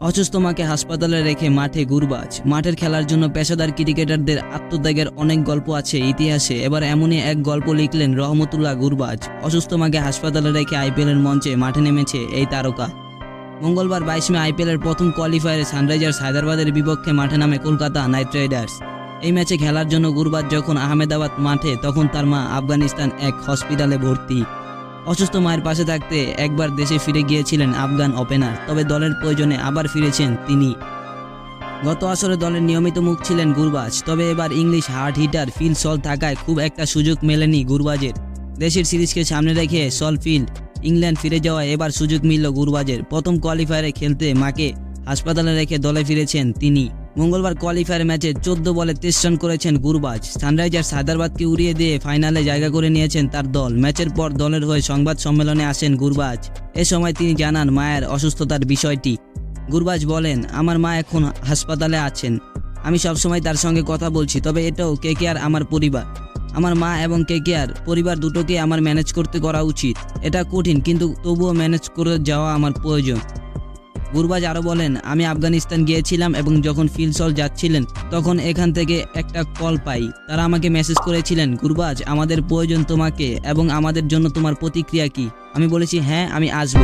অসুস্থ মাকে হাসপাতালে রেখে মাঠে গুরবাজ। মাঠের খেলার জন্য পেশাদার ক্রিকেটারদের আত্মত্যাগের অনেক গল্প আছে ইতিহাসে। এবার এমনই এক গল্প লিখলেন রহমতুল্লাহ গুরবাজ। অসুস্থ মাকে হাসপাতালে রেখে আইপিএলের মঞ্চে মাঠে নেমেছে এই তারকা। মঙ্গলবার বাইশ মে আইপিএলের প্রথম কোয়ালিফায়ারে সানরাইজার্স হায়দ্রাবাদের বিপক্ষে মাঠে নামে কলকাতা নাইট রাইডার্স। এই ম্যাচে খেলার জন্য গুরবাজ যখন আহমেদাবাদ মাঠে, তখন তার মা আফগানিস্তান এক হসপিটালে ভর্তি। অসুস্থ মায়ের পাশে থাকতে একবার দেশে ফিরে গিয়েছিলেন আফগান ওপেনার, তবে দলের প্রয়োজনে আবার ফিরেছেন তিনি। গত আসরে দলের নিয়মিত মুখ ছিলেন গুরবাজ, তবে এবার English hard hitter Phil Salt থাকায় খুব একটা সুযোগ মেলেনি গুরবাজের। দেশের সিরিজকে সামনে রেখে সল ফিল্ড ইংল্যান্ড ফিরে যাওয়ায় এবার সুযোগ মিলল গুরবাজের। প্রথম কোয়ালিফায়ারে খেলতে মাকে হাসপাতালে রেখে দলে ফিরেছেন তিনি। মঙ্গলবার কোয়ালিফায়ার ম্যাচে চোদ্দ বলে তেইশ রান করেছেন গুরবাজ। সানরাইজার্স হায়দ্রাবাদকে উড়িয়ে দিয়ে ফাইনালে জায়গা করে নিয়েছেন তার দল। ম্যাচের পর দলের হয়ে সংবাদ সম্মেলনে আসেন গুরবাজ। এ সময় তিনি জানান, মায়ের অসুস্থতার বিষয়টি। গুরবাজ বলেন, আমার মা এখন হাসপাতালে আছেন। আমি সবসময় তার সঙ্গে কথা বলছি, তবে এটাও কে কে আর আমার পরিবার। আমার মা এবং কে কে আর পরিবার দুটোকে আমার ম্যানেজ করতে করা উচিত। এটা কঠিন, কিন্তু তবুও ম্যানেজ করে যাওয়া আমার প্রয়োজন। গুরবাজ আরও বলেন, আমি আফগানিস্তান গিয়েছিলাম এবং যখন ফিলসল যাচ্ছিলেন, তখন এখান থেকে একটা কল পাই। তারা আমাকে মেসেজ করেছিলেন, গুরবাজ, আমাদের প্রয়োজন তোমাকে এবং আমাদের জন্য তোমার প্রতিক্রিয়া কি? আমি বলেছি হ্যাঁ আমি আসব।